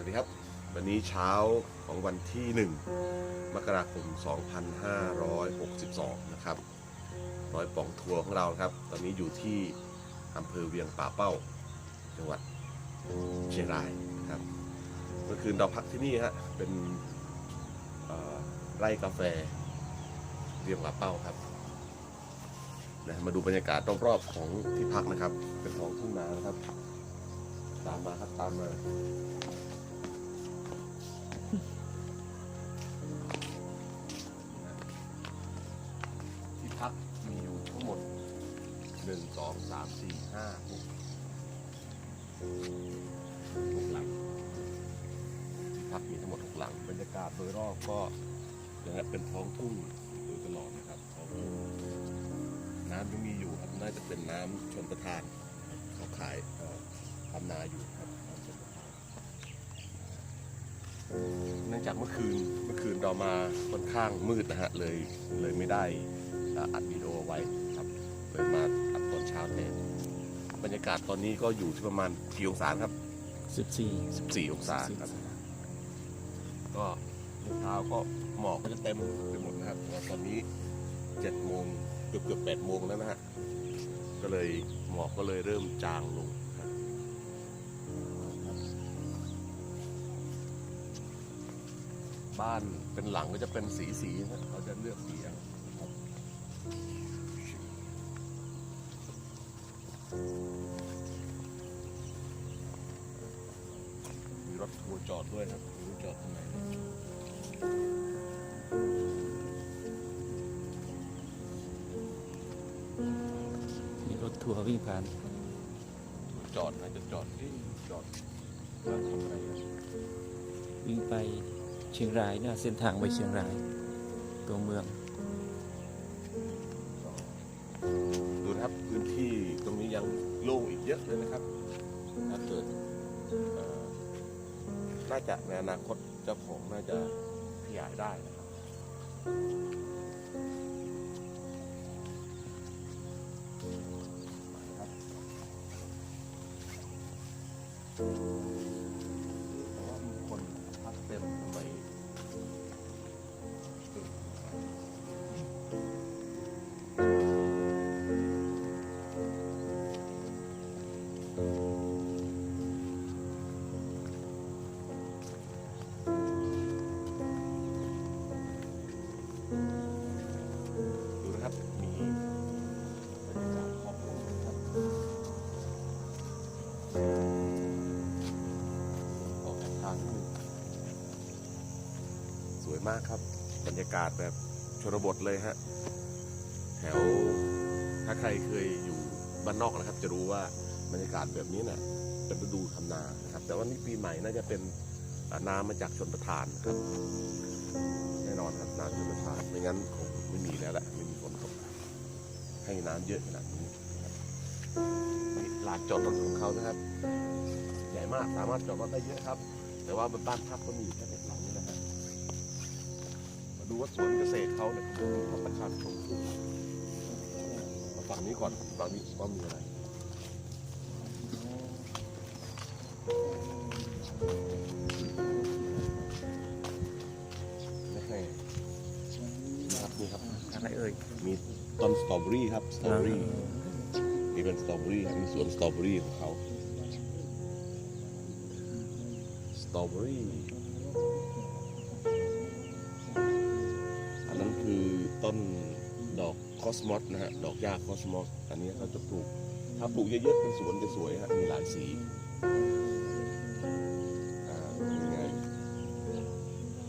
สวัสดีครับ วันนี้เช้าของวันที่ 1 มกราคม 2562 นะครับ ร้อยป่องทัวร์ของเราครับ ตอนนี้อยู่ที่อำเภอเวียงป่าเป้า จังหวัดเชียงรายนะครับ เมื่อคืนเราพักที่นี่ฮะ เป็นไร่กาแฟเวียงป่าเป้าครับนะมาดูบรรยากาศรอบๆของที่พักนะครับ เป็นของทุ่งนานะครับ ตามมาครับตามมา หนึ่งสองสามสี่ห้าหกหกหลังที่พักมีทั้งหมดหกหลัง บรรยากาศโดยรอบก็นะฮะเป็นท้องทุ่งโดยตลอดนะครับท้องทุ่งน้ำยังมีอยู่ครับน่าจะเป็นน้ำชนประทานเขาขายทำนาอยู่ครับเนื่องจากเมื่อคืนเมื่อคืนเรามาค่อนข้างมืดนะฮะเลยเลยไม่ได้อัดวิดีโอไว้ครับเลยมา ช้าแทนบรรยากาศตอนนี้ก็อยู่ที่ประมาณกี่องศาครับ สิบสี่14 องศาครับ ก็เช้าก็หมอกก็จะเต็มไปหมดนะครับแต่ว่าตอนนี้เจ็ดโมงเกือบเกือบแปดโมงแล้วนะฮะ ก็เลยหมอกก็เลยเริ่มจางลงครับบ้านเป็นหลังก็จะเป็นสีสีๆนะเขาจะเลือกสีเอา รับมีรถทัวร์จอดด้วยครับไม่รู้จอดตรงไหนมีรถทัวร์วิ่งผ่านจอดนะจะจอดเอ๊ะจอดแล้วทำอะไรอะวิ่งไปเชียงรายเนี่ยเส้นทางไปเชียงรายตัวเมือง จะในอนาคตเจ้าของน่าจะขยายได้นะครับครับ มากครับ บรรยากาศแบบชนบทเลยฮะ แถวถ้าใครเคยอยู่บ้านนอกนะครับ จะรู้ว่าบรรยากาศแบบนี้น่ะเป็นฤดูทำนานะครับ แต่ว่านี่ปีใหม่น่าจะเป็นน้ำมาจากชนประทานครับแน่นอนครับน้ำชนประทานไม่งั้นคงไม่มีแล้วแหละไม่มีฝนตกให้น้ำเยอะขนาดนี้ลานจอดรถของเขานะครับ ใหญ่มากสามารถจอดรถได้เยอะครับ แต่ว่าบนบ้านพักก็มีแค่เด็กหลังนี้นะฮะ ดูว่าสวนเกษตรเขาเนี่ยมีพัฒนาการชมพู่มาฝั่งนี้ก่อนฝั่งนี้ว่ามีอะไรไม่ให้นะครับนี่ครับอะไรเอ่ยมีต้นสตรอเบอรี่ครับสตรอเบอรี่นี่เป็นสตรอเบอรี่มีสวนสตรอเบอรี่ของเขาสตรอเบอรี่ อกคอสมอสนะฮะดอกหญ้าคอสมอสอันนี้เขาจะปลูก ถ้าปลูกเยอะๆเป็นสวนจะสวยฮะมีหลายสีอ่ายังไง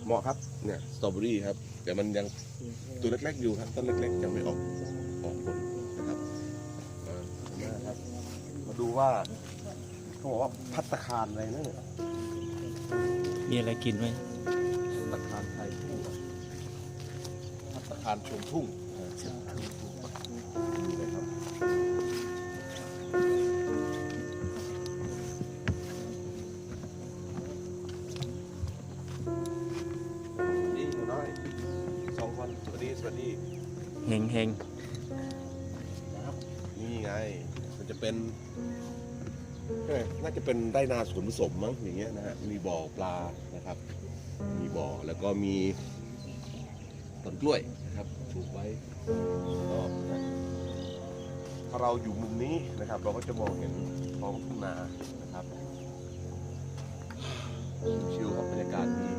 เหมาะครับเนี่ยสตรอเบอรี่ครับ แต่มันยังตัวเล็กๆอยู่ครับต้นเล็กๆยังไม่ออกออกผลนะครับเออนะครับ มาดูว่าเขาบอกว่าพัตตาคารอะไรนะเนี่ยมีอะไรกินไหมพัตตาคารไทยทุ่งพัตตาคารชมทุ่ง เออชมทุ่งดูเลยครับนี่หนูน้อยสองคน สวัสดี สวัสดี เฮงเฮงนี่ไง มันจะเป็นเอ้ยน่าจะเป็นไร่นาสวนผสมมั้งอย่างเงี้ยนะฮะ มีบ่อปลานะครับ มีบ่อแล้วก็มีต้นกล้วยนะครับปลู กไว้รอบนะฮะถ้าเราอยู่มุมนี้นะครับ เราก็จะมองเห็นท้องทุ่งนานะครับชิลครับบรรยากาศดี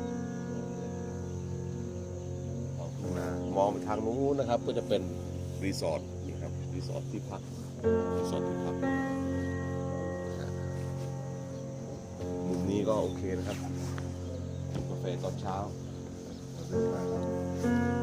ท้องทุ่งนามองไปทางนู้นนะครับ ก็จะเป็นรีสอร์ทนี่ครับรีสอร์ทที่พักรีสอร์ทที่พักมุมนี้ก็โอเคนะครับกินกาแฟตอนเช้าเราเดินมาครับ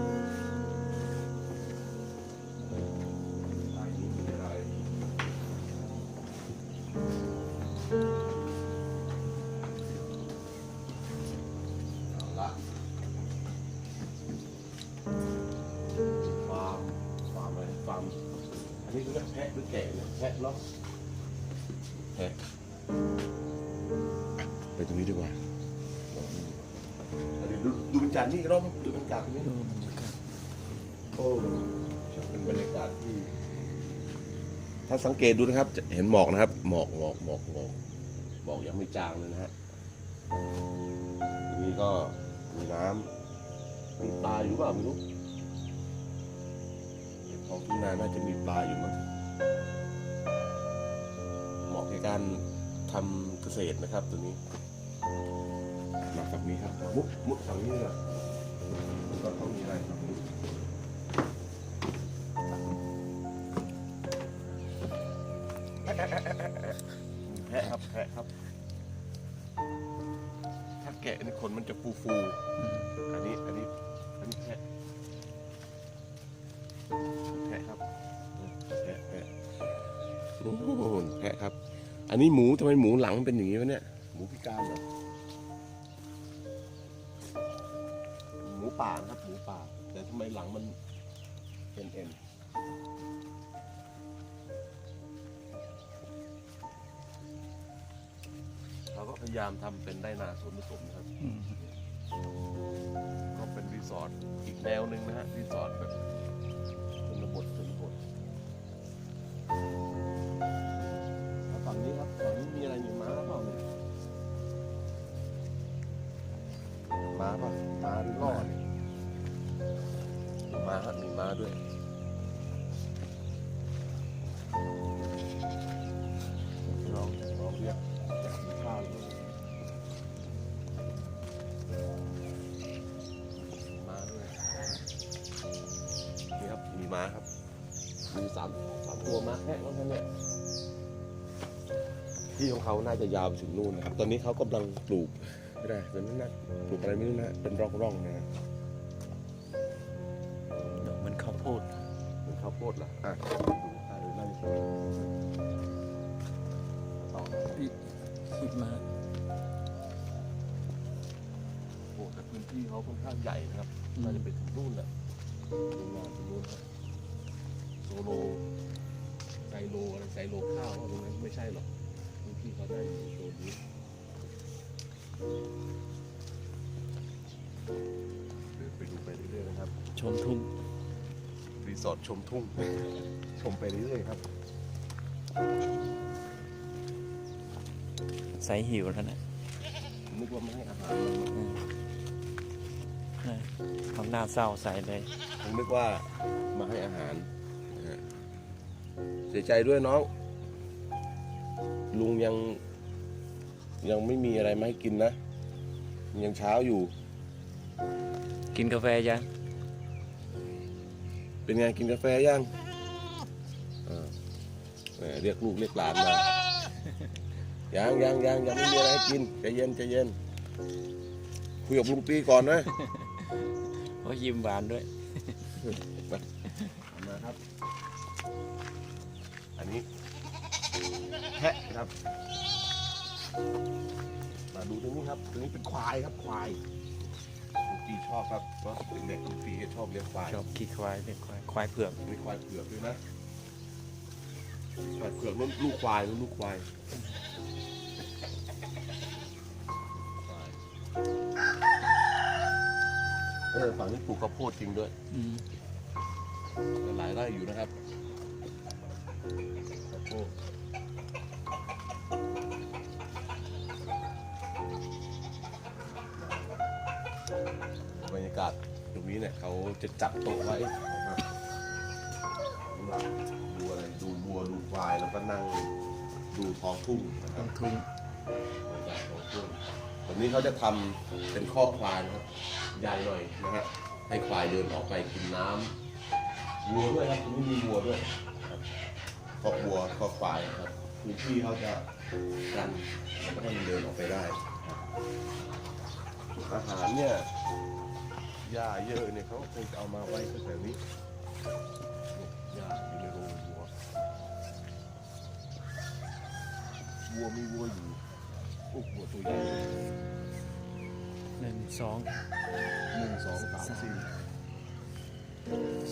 ไปตรงนี้ดีกว่าเดี๋ยวดูดูบรรยากาศนี่รอบดูบรรยากาศนี่ดูบรรยากาศโอ้ช่างเป็นบรรยากาศที่ ถ้าสังเกตดูนะครับจะเห็นหมอกนะครับ หมอกหมอกหมอกหมอกหมอกยังไม่จางเลยนะฮะทีนี้ก็มีน้ำมีปลาอยู่เปล่าไม่รู้ท้องทุ่งนาน่าจะมีปลาอยู่มั้งเหมาะในการทำเกษตรนะครับตัวนี้ มาฝั่งนี้ครับ มุดมุดฝั่งนี้เลยก็ต้องมีอะไรครับแพะครับแพะครับ ถ้าแกะนี่ขนมันจะฟูฟู อันนี้ อันนี้ อันนี้แพะแพะครับแพะแพะโอ้โหแพะครับ อันนี้หมูทำไมหมูหลังมันเป็นอย่างนี้วะเนี่ย หมูพิการเหรอ ปานะครับหมูป่าแต่ทำไมหลังมันเอ็นเอ็นเราก็พยายามทำเป็นได้นาสวนผสมนะครับ อืมก็เป็นรีสอร์ทอีกแนวหนึ่งนะฮะ รีสอร์ทแบบชนบทชนบทเอาฝั่งนี้ครับฝั่งนี้มีอะไรอยู่ม้าเปล่าเนี่ยม้าป่ะม้าหรือล่อ ด้วย ลองลองเรียกอยากข้าวด้วยม้าด้วยนี่ครับ มีม้าครับ มีสามสามตัวม้าแค่ว่าแค่เนี่ยที่ของเขาน่าจะยาวไปถึงนู่นนะครับ ตอนนี้เขากำลังปลูกไม่ได้ตอนนั้นนะปลูกอะไรไม่รู้นะ เป็นร่องๆนะฮะด เป็นข้าวโพดเหรออะดูอะเดี๋ยวนั่งชมต่อคิดมาโอ้แต่พื้นที่เขาค่อนข้างใหญ่นะครับน่าจะไปถึงนู่นแหละโรงงานถึงนู่นครับโซโลไซโลอะไรไซโลข้าวตรงนั้นไม่ใช่หรอกพื้นที่เขาได้อยู่โซนนี้เดินไปดูไปเรื่อยๆนะครับ ชมทุ่งรี สอร์ทชมทุ่ง ชมไปเรื่อยๆครับ ใสหิวแล้วนะนึกว่าไม่ให้อาหารมันอืมนะทำหน้าเศร้าใสเลย ผมนึกว่ามาให้อาหารนะฮะเสียใจด้วยน้อง ลุงยัง ยังไม่มีอะไรมาให้กินนะ ยังเช้าอยู่ กินกาแฟยัง เป็นไงกินกาแฟยังอ่าแหมเรียกลูกเรียกหลานมายังยังยังยังไม่มีอะไรให้กินใจเย็นใจเย็นคุยกับลุงปีก่อนนะโอ้ยยิ้มหวานด้วยมาครับ อันนี้แพะครับ มาดูตรงนี้ครับตรงนี้เป็นควายครับควายลุงปี ชอบครับเพราะเด็กๆลุงปีชอบเลี้ยงควายชอบขี่ควายเรียกควายควายเผือกมีควายเผือกด้วยนะควายเผือกนั่นลูกควายนั่นลูกควายควายเออฝั่งนี้ปลูกข้าวโพดจริงด้วยอืมหลายไร่อยู่นะครับ นี้เนี่ยเขาจะจัดโต๊ะไว้สำหรับดูอะไรดูวัวดูควายแล้วก็นั่งดูท้องทุ่งนะครับ ทุ่งท้องทุ่งแบบนี้เขาจะทำเป็นข้อควายนะครับใหญ่หน่อยนะฮะให้ควายเดินออกไปกินน้ำวัวด้วยครับตรงนี้มีวัวด้วยครับคอกวัวคอกควายครับพื้นที่เขาจะกันแล้วก็ให้มันเดินออกไปได้ อาหารเนี่ย หญ้าเยอะเนี่ยเขาคงจะเอามาไว้แถวนี้หญ้าอยู่ในโรงวัววัวมีวัวอยู่โอ้วัวตัวใหญ่หนึ่งสองหนึ่งสองสามสี่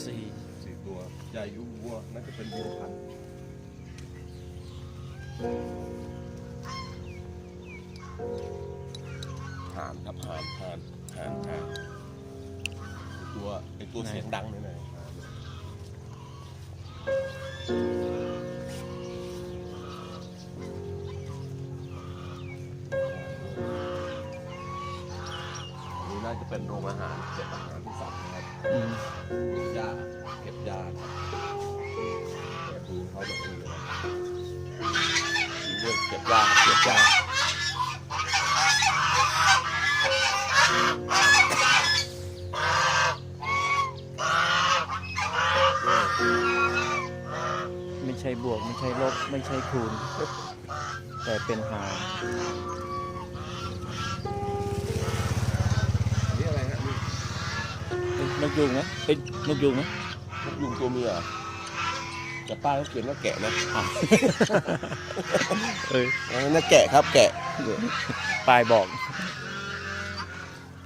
สี่สี่ตัวใหญ่อยู่วัวน่าจะเป็นวัวพันธุ์ห่านครับห่านห่านห่านห่าน ตัวไอตัวเสียงดังนี่นะห่านอันนี้น่าจะเป็นโรงอาหารเก็บอาหารที่สัตว์นะครับอืมหญ้าเก็บหญ้าครับแต่ดูเขาแบบนี้เลยนะมีเรื่องเก็บหญ้าเก็บหญ้า ไม่ใช่ลบไม่ใช่คูณ แต่เป็นหารอันนี้อะไรฮะนี่เอ้ยนกยูงไหมเป็นนกยูงไหมนกยุงตัวเมียเหรอแต่ป้ายเขาเขียนว่าแกะนะเอออันนั้นนะแกะครับแกะปลายบอก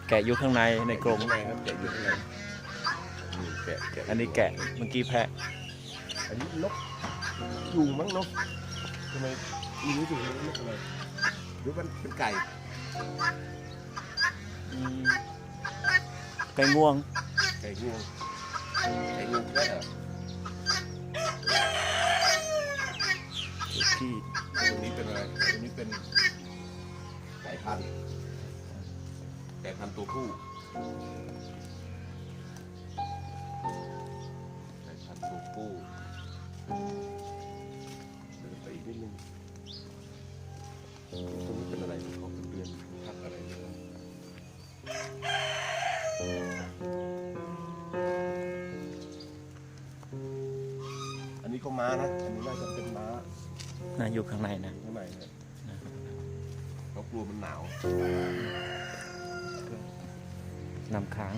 แกะอยู่ข้างในในกรงข้างในครับแกะอยู่ข้างในนี่แกะแกะอันนี้แกะเมื่อกี้แพะ อันนี้นก ยุงมั้งเนกทำไมไม่รู้ถึงนกอะไรหรือมันเป็นไก่อืมไก่ม่วง ไก่งวงไก่งวงก็เหรอที่ตรงนี้เป็นอะไรตรงนี้เป็นไก่พันธุ์ไก่พันธุ์ตัวผู้ไก่พันธุ์ตัวผู้ ตรงนี้เป็นอะไรเขาเป็นเดือนพักอะไรเนี่ยอันนี้ก็ม้านะ อันนี้น่าจะเป็นม้าน่าอยู่ข้างในนะข้างในเนี่ยเขากลัวมันหนาวนำค้าง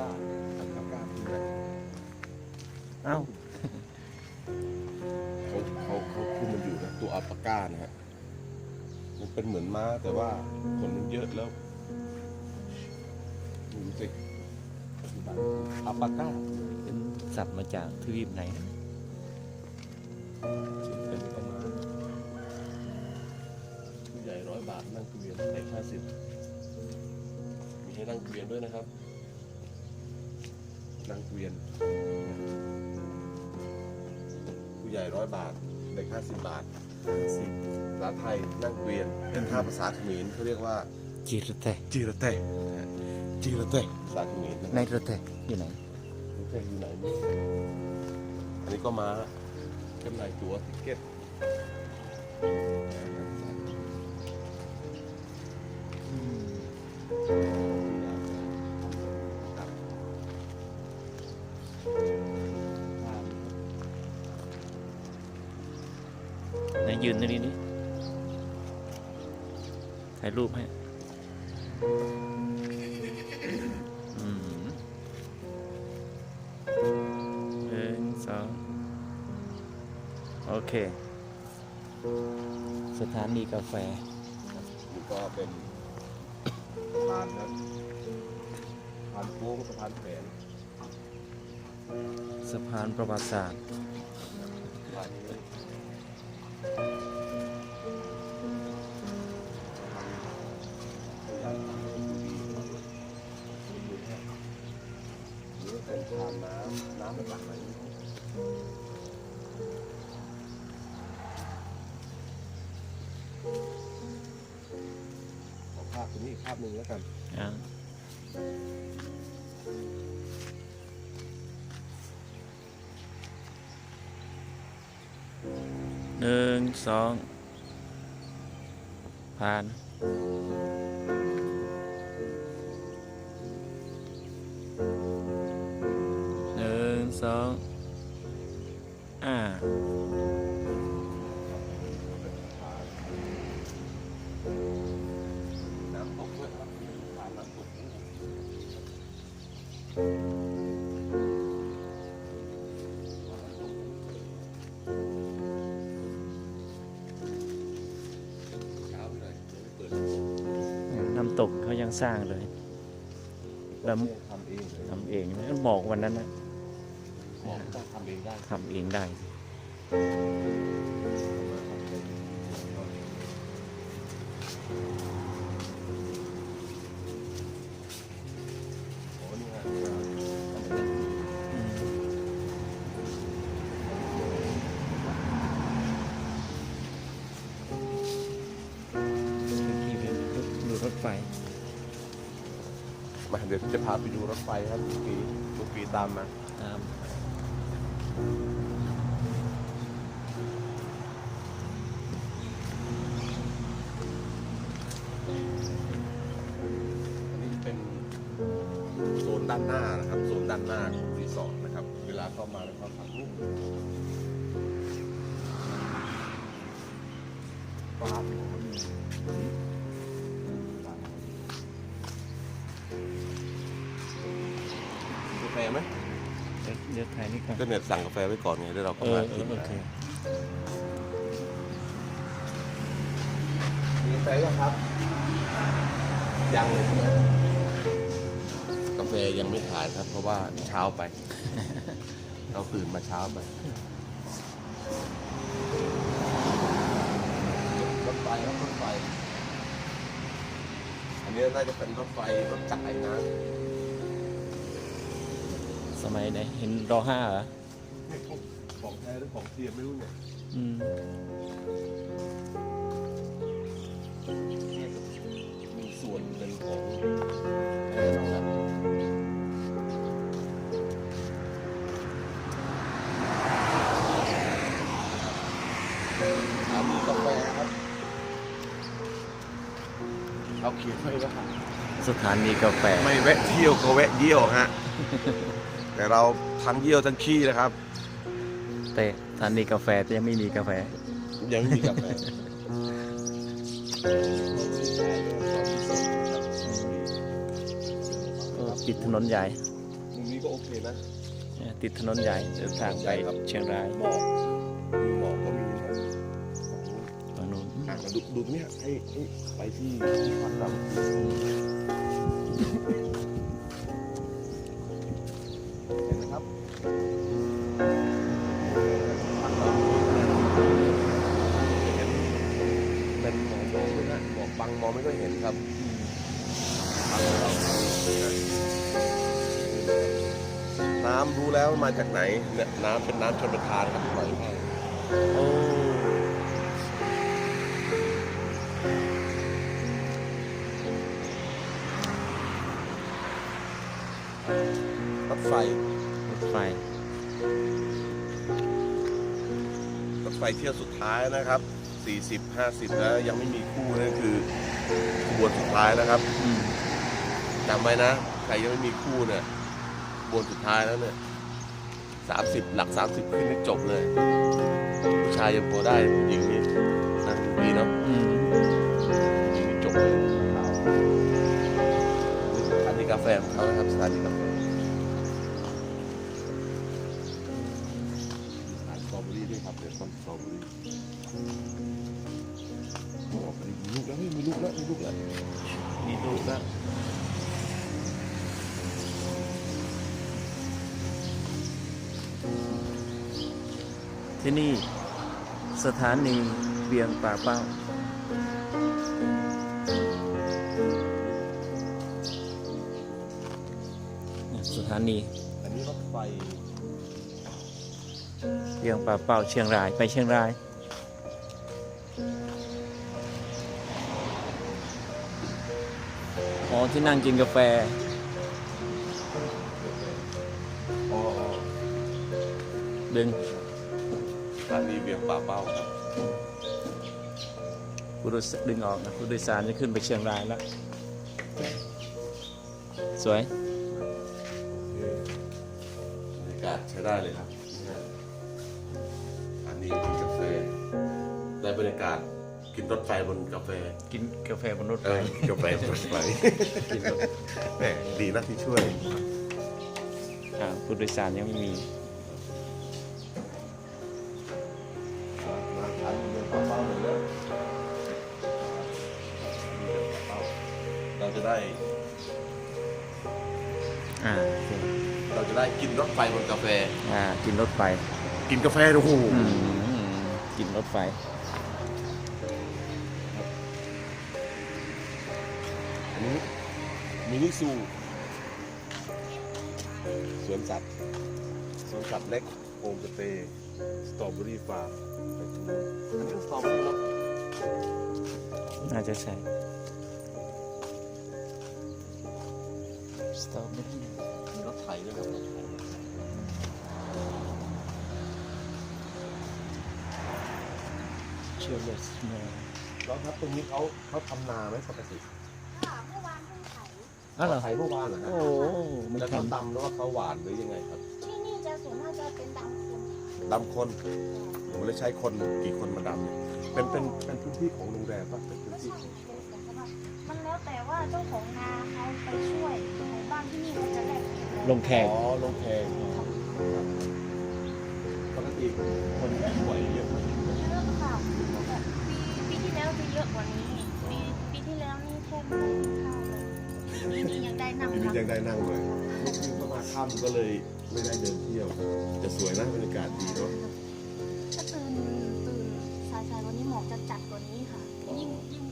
อัลปาก้าอัลปาก้าคืออะไรเอ้าเขาเขาเขาคุมมันอยู่นะตัวอัลปาก้านะฮะมันเป็นเหมือนม้าแต่ว่าคนมันเยอะแล้วดูสิปัจจุบันอัลปาก้าเป็นสัตว์มาจากทวีปไหนนะเป็นประมาณผู้ใหญ่ร้อยบาทนั่งเกวียนเด็กห้าสิบมีให้นั่งเกวียนด้วยนะครับ นั่งเกวียน ผู้ใหญ่ร้อยบาท เด็กห้าสิบบาทสิบภาษาไทยนั่งเกวียนแต่ถ้าภาษาเขมรเขาเรียกว่าจีรเตะจีระเตะนะฮะจีระเตะภาษาเขมรนะในระเตะอยู่ไหนจีระเตะอยู่ไหนนี่อันนี้ก็มาจำหน่ายตั๋วติเก็ต เค สถานีกาแฟ นี่ก็เป็นสะพานครับสะพานโค้งสะพานแขวนสะพานประวัติศาสตร์ หนึ่งสองผ่านหนึ่งสองอ่า สร้างเลยแล้วทำเองเลยทำเองนะบอกวันนั้นนะบอกต้องทำเองได้ทำเองได้ เดี๋ยวจะพาไปดูรถไฟครับทุกปีทุกปีตามมาตามอันนี้เป็นโซนด้านหน้านะครับโซนด้านหน้าของรีสอร์ทนะครับ เวลาเข้ามาแล้วเขาถ่ายรูปปา ดี๋ยวเดี๋ยวถ่ายนี่ก่อนก็เนี่ยสั่งกาแฟไว้ก่อนไงเดี๋ยวเราเอเข้าอมาเอกิอนโอเคมีกาแฟยังครับ ยังเลยใช่ไหมกาแฟยังไม่ขายครับ เพราะว่าเช้าไป เราตื่นมาเช้าไปรถไฟครับรถไฟ อันนี้น่าจะเป็นรถไฟรถจักรไอ้น้ สมัยไหนเห็นรอห้าเหรอำของแท้หรือของเทียมไม่รู้เนี่ยอืมมีส่วนเป็นของแท้นอกนั้นอามีกาแฟครับ เอาเขียนไว้แล้วครับสถานีกาแฟ ไม่แวะเที่ยวก็แวะเยี่ยวฮะ แต่เราทั้งเยี่ยวทั้งขี้นะครับ แต่สถานีกาแฟจะยังไม่มีกาแฟ ยังไม่มีกาแฟก็ติดถนนใหญ่มุมนี้ก็โอเคนะเนี่ยติดถนนใหญ่เดินทางไปเชียงรายหมอกมีหมอกก็มีนะฝั่งนู้นอะมาดูดูตรงเนี้ยให้ให้ไปที่ที่พักเรา น้ำรู้แล้วมาจากไหนเนี่ยน้ำเป็นน้ำชนประทานครับปล่อยให้โอ้รถไฟรถไฟรถไฟเที่ยวสุดท้ายนะครับ 40 50 แล้วยังไม่มีคู่นั่นคือขบวนสุดท้ายนะครับอืมจำไว้นะ ใครยังไม่มีคู่เนี่ยข บวนสุดท้ายแล้วเนี่ย30หลัก30ขึ้นนี่จบเลยผู้ชายยังพอได้ผู้หญิงนี่นะดีเนาะอืมผู้หญิงนี่จบเลยสถานีกาแฟของเขานะครับสถานีกาแฟขายสตรอเบอรี่ด้วยครับเดี๋ยวต้นสตรอเบอรี่โอ้มีลูกแล้วฮ้ยมีลูกแล้วมีลูกแล้วมีลูกแล้ว ที่นี่สถานีเวียงป่าเป้าเนี่ยสถานีไหนอันนี้รถไฟเรียงป่าเป่าเชียงรายไปเชียงราย อ๋อที่นั่งกินกาแฟอ๋อดึง ร้านนี้เวียงป่าเป้าครับผู้โดยดึงออกนะผู้โดยสารจะขึ้นไปเชียงรายแล้ว สวยบรรยากาศใช้ได้เลยครับ อันนี้กินกาแฟ ได้บรรยากาศกินรถไฟบนกาแฟ กินกาแฟบนรถเอไฟอกาแฟบนรถไฟกินรถแหมดีนะที่ช่วยอ่าผู้โดยสารยังไม่มี รถไฟบนกาแฟ อ่ากินรถไฟกินกาแฟโอ้โหอืมกินรถไฟ อันนี้มินิซูสวนสัตว์สวนสัตว์เล็กโฮมสเตย์สตรอเบอรี่ฟาร์มอันนี้ก็สตรอเบอรี่เนาะน่าจะใช่สตรอเบอรี่มีรถไถด้วยครับ รถไถเชื่อเลสโนแล้วครับตรงนี้เขาเขาทำนาไหมปกติค่ะเมื่อวานเพิ่งไถอ๋อเหรอ ไถเมื่อวานเหรอฮะโอ้ไม่แล้วทเขาตำแล้วว่าเขาหวานหรือยังไงครับที่นี่จะส่วนมากจะเป็นดำคนดำคนผมเลยใช้คนกี่คนมาดำเนี่ยเป็นเป็นเป็นพื้นที่ของโรงแรมป่ะเป็นพื้นไม่ที่ใช่เป็นของสำหรับมันแล้วแต่ว่าเจ้าของนาเขาไปช่วยในบ้านที่นี่เขาจะแลกำลงแขก อ๋อลงแขกปกติคน ยอะกว่านี้ปีปีที่แล้วนี่แทบไม่ได้ข้าวเลยปีนี้ยังได้นั่งทีนี้พักยังได้นั่งเลยเมื่อคืนก็มาค่ำก็เลยไม่ได้เดินเที่ยว จะสวยนะบรรยากาศดีเนาะถ้าตื่นตื่นสายสายๆวันนี้หมอกจะจัดกว่านี้ค่ะ ยิ่งยิ่ง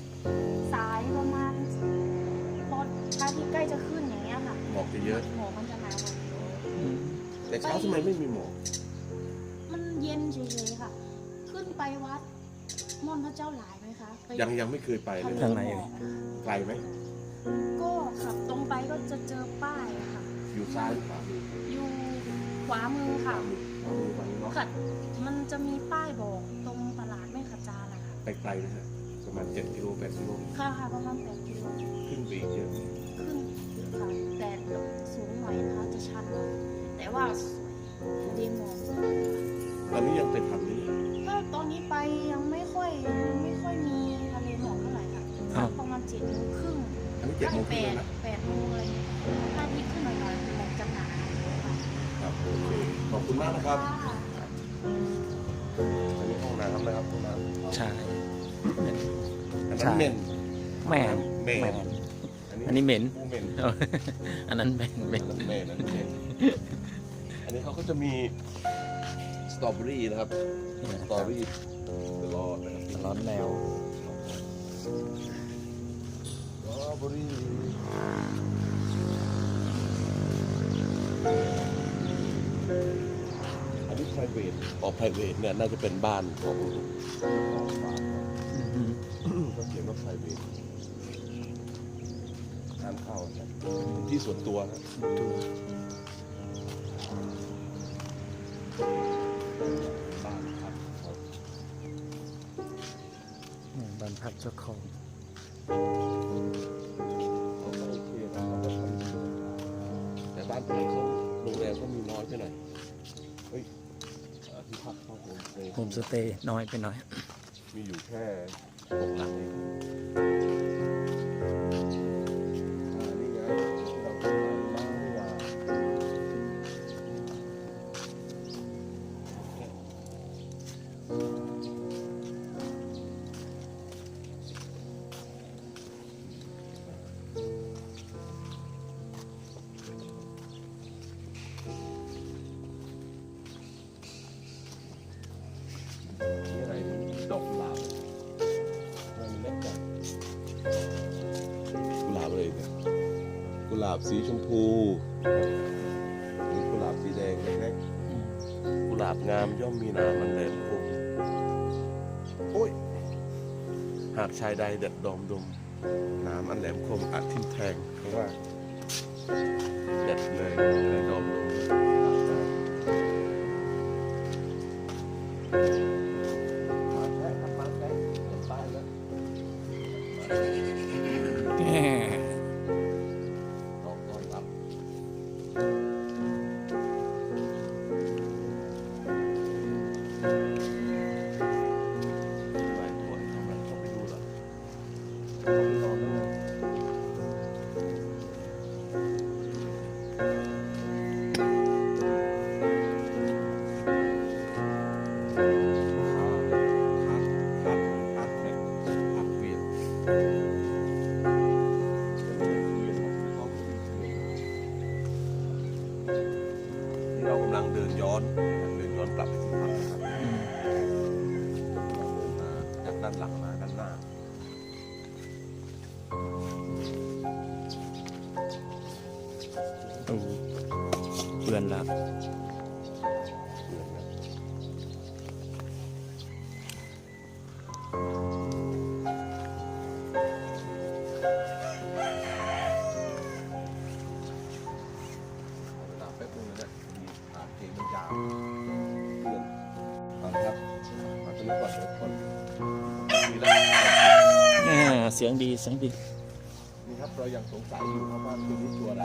สายประมาณพอพระอาทิตย์ใกล้จะขึ้นอย่างเงี้ยค่ะหมอกจะเยอะ หมอกมันจะหนากว่านี้แต่เช้าทำไมไม่มีหมอกมันเย็นเฉยๆค่ะ ขึ้นไปวัด ม่อนพระเจ้าหลายไหมคะไปยังยังไม่เคยไปเลยทางไหน เอ่ย ไกลไหมก็ขับตรงไปก็จะเจอป้ายอะค่ะ อยู่ซ้ายหรือขวามืออยู่ขวามือค่ะขวามือฝั่งนี้เนาะขัดมันจะมีป้ายบอกตรงตลาดแม่ขจานะคะไปไกลนะฮะประมาณ7กิโล8กิโลค่ะค่ะประมาณแปดกิโลขึ้นไปอีกเยอะขึ้นค่ะแต่สูงหน่อยนะคะจะชันหน่อยแต่ว่า จ็ดโมงครึ่งอันนี้เจ็ดโมงคแปรึ่งดแล้วนะ แปดโมงอะไรอย่างเงี้ยถ้าที่ขึ้นหน่อยๆหมอกจะหนาครับโอเคขอบคุณมากนะครับค่ะอันนี้ห้องน้ำนะครับห้องน้ำใช่ อันใช่นั้นเมนแม่นแม่นแม่นอันนี้เหม็นผู้เมนอันนั้นแม่นอัแม่นนนั้นเมนอันนั้นเมนอันนี้เขาก็จะมีสตรอเบอรี่นะครับนี่นะสคตรอรับเบอรี่เดอะรอดนะครับร้อนแนว บอรี่อันนี้ private ออก private เนี่ยน่าจะเป็นบ้านของเจ้าของบ้านอือฮึเขาเขียนว่า private ห้ามเข้าครับเป็นที่ส่วนตัวนะดูบ้านพักเขาอืมบ้านพักเจ้าของ โฮมสเตย์น้อยไปหน่อย มีอยู่แค่หกหลังเอง บเลยเนี่ยกุหลาบสีชมพูมีกุหลาบสีแดงเล็กๆกุหลาบงามย่อมมีหนามันแหลมคมโอ้ย หากชายใดเด็ดดอมดมน้ำอันแหลมคมอาจทิ่มแทงเพราะว่าเด็ดเลยเลยดอ ต้อ มาตรงนี้ก่อนเดี๋ยวก่อนนี่ละแหมเสียงดีเสียงดีนี่ครับเรายังสงสัยอยู่ครับว่าตัวนี้ตัวอะไร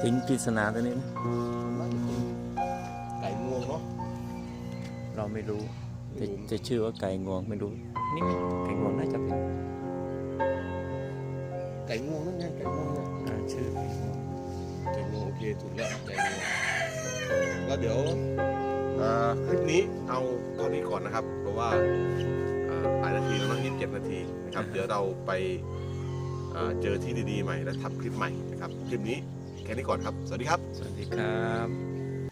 ทิ้งปริศนาตัวนี้นะน่าจะเป็นไก่งวงเนาะเราไม่รู้จะจะชื่อว่าไก่งวงไม่รู้ นี่ไงไก่งวงน่าจะเป็นไก่งวงนั่นไงไก่งวงเนี่ย อ่าชื่อไก่งวง ไก่งวงโอเคถูกแล้วไก่งวงแล้วเดี๋ยวอ่า คลิปนี้เอาเท่านี้ก่อนนะครับ เพราะว่าอ่าหลายนาทีแล้วนะยี่สิบเจ็ดนาทีนะครับ เดี๋ยวเราไปอ่าเจอที่ดีๆใหม่และทำคลิปใหม่นะครับ คลิปนี้แค่นี้ก่อนครับ สวัสดีครับ สวัสดีครับ